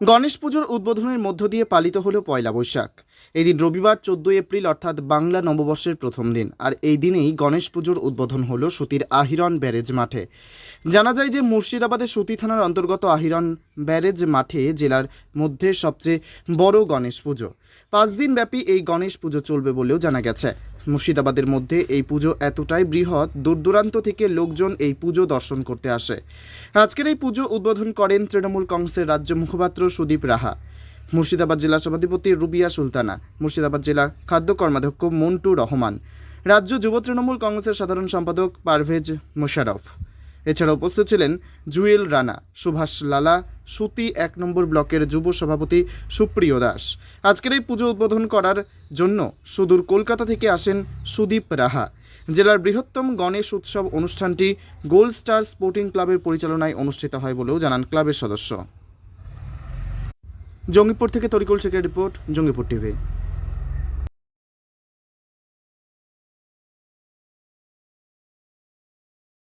গণেশ পুজোর উদ্বোধনের মধ্য দিয়ে পালিত হলো পয়লা বৈশাখ। এই দিন রবিবার চোদ্দই এপ্রিল অর্থাৎ বাংলা নববর্ষের প্রথম দিন। আর এই দিনেই গণেশ পুজোর উদ্বোধন হলো সুতির আহিরন ব্যারেজ মাঠে। জানা যায় যে মুর্শিদাবাদে সুতি থানার অন্তর্গত আহিরন ব্যারেজ মাঠে জেলার মধ্যে সবচেয়ে বড় গণেশ পুজো। পাঁচ দিন ব্যাপী এই গণেশ পুজো চলবে বলেও জানা গেছে। মুর্শিদাবাদের মধ্যে এই পুজো এতটাই বৃহৎ দূর দূরান্ত থেকে লোকজন এই পুজো দর্শন করতে আসে। আজকের এই পুজো উদ্বোধন করেন তৃণমূল কংগ্রেসের রাজ্য মুখপাত্র সুদীপ রাহা। মুর্শিদাবাদ জেলা সভাধিপতি রুবিয়া সুলতানা, মুর্শিদাবাদ জেলা খাদ্য কর্মাধ্যক্ষ মন্টু রহমান, রাজ্য যুব তৃণমূল কংগ্রেসের সাধারণ সম্পাদক পারভেজ মোশারফ এছাড়া উপস্থিত ছিলেন জুয়েল রানা, সুভাষ লালা সুতি এক নম্বর ব্লকের যুব সভাপতি সুপ্রিয় দাস। আজকের এই পুজো উদ্বোধন করার জন্য সুদূর কলকাতা থেকে আসেন সুদীপ রাহা। জেলার বৃহত্তম গণেশ উৎসব অনুষ্ঠানটি গোল্ড স্টার স্পোর্টিং ক্লাবের পরিচালনায় অনুষ্ঠিত হয় বলেও জানান ক্লাবের সদস্য। জঙ্গিপুর থেকে তরিকুল শেখের রিপোর্ট, জঙ্গিপুর টিভি।